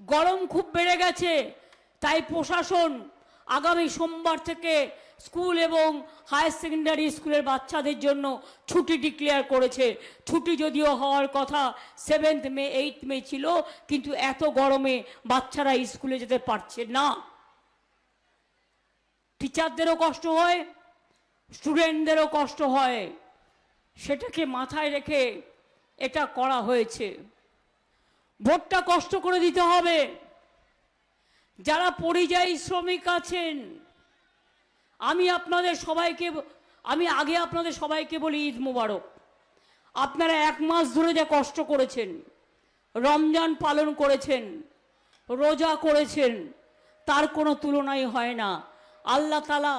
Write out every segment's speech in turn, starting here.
গরম খুব বেড়ে গেছে, তাই প্রশাসন আগামী সোমবার থেকে স্কুল এবং হায়ার সেকেন্ডারি স্কুলের বাচ্চাদের জন্য ছুটি ডিক্লেয়ার করেছে। ছুটি যদিও হওয়ার কথা সেভেন্থ মে এইট মে ছিল, কিন্তু এত গরমে বাচ্চারা স্কুলে যেতে পারছে না। টিচারদেরও কষ্ট হয়, স্টুডেন্টদেরও কষ্ট হয়, সেটাকে মাথায় রেখে এটা করা হয়েছে। ভোটটা কষ্ট করে দিতে হবে। যারা পরিযায়ী শ্রমিক আছেন, আমি আপনাদের সবাইকে, আমি আগে আপনাদের সবাইকে বলি ঈদ মুবারক। আপনারা এক মাস ধরে যা কষ্ট করেছেন, রমজান পালন করেছেন, রোজা করেছেন, তার কোনো তুলনাই হয় না। আল্লাহ তালা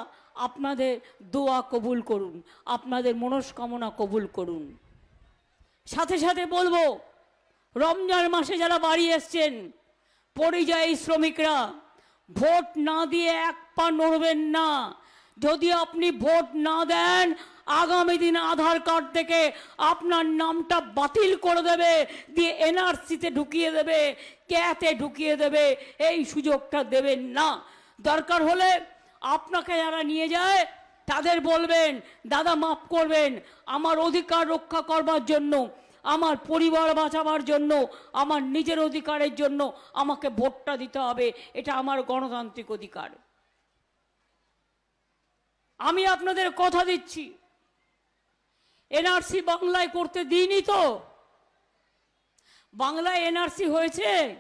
আপনাদের দোয়া কবুল করুন, আপনাদের মনস্কামনা কবুল করুন। সাথে সাথে বলব রমজান মাসে যারা বাড়ি এসছেন, পরিযায়ী শ্রমিকরা, ভোট না দিয়ে এক পা নড়বেন না। যদি আপনি ভোট না দেন, আগামী দিন আধার কার্ড থেকে আপনার নামটা বাতিল করে দেবে, দিয়ে এনআরসিতে ঢুকিয়ে দেবে, ক্যাতে ঢুকিয়ে দেবে, এই সুযোগটা দেবেন না। দরকার হলে আপনাকে যারা নিয়ে যায়, তাদের বলবেন, দাদা, মাফ করবেন, আমার অধিকার রক্ষা করবার জন্য আমার পরিবার বাঁচাবার জন্য, আমার নিজের অধিকারের জন্য আমাকে ভোটটা দিতে হবে। এটা আমার গণতান্ত্রিক অধিকার। আমি আপনাদের কথা দিচ্ছি। এনআরসি বাংলায় করতে দিইনি তো। বাংলায় এনআরসি হয়েছে।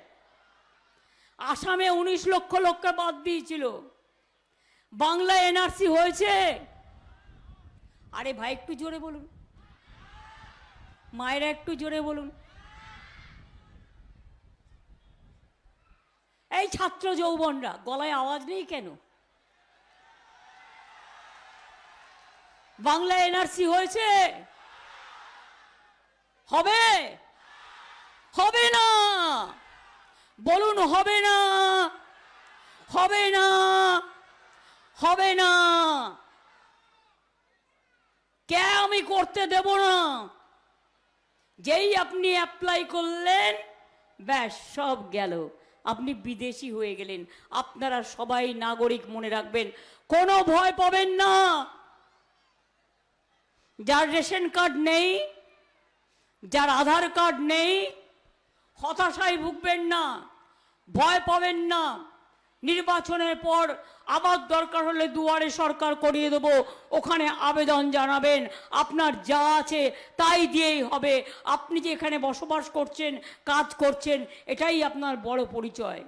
আসামে উনিশ লক্ষ লোককে বাদ দিয়েছিল। বাংলায় এনআরসি হয়েছে। আরে ভাই, একটু জোরে বলুন। মায়েরা একটু জোরে বলুন। এই ছাত্র যৌবনরা, গলায় আওয়াজ নেই কেন? বাংলা এনআরসি হয়েছে। হবে? হবে না। বলুন, হবে না। হবে না। হবে না। কে আমি করতে দেব না? যেই আপনি অ্যাপ্লাই করলেন, ব্যাস, সব গেল। আপনি বিদেশি হয়ে গেলেন। আপনারা সবাই নাগরিক মনে রাখবেন। কোনো ভয় পাবেন না। যার রেশন কার্ড নেই, যার আধার কার্ড নেই, হতাশায় ভুগবেন না, ভয় পাবেন না। নির্বাচনের পর আবার দরকার হলে দুয়ারে সরকার করিয়ে দেব, ওখানে আবেদন জানাবেন, আপনার যা আছে তাই দিয়েই হবে। আপনি যে এখানে বসবাস করছেন, কাজ করছেন, এটাই আপনার বড় পরিচয়।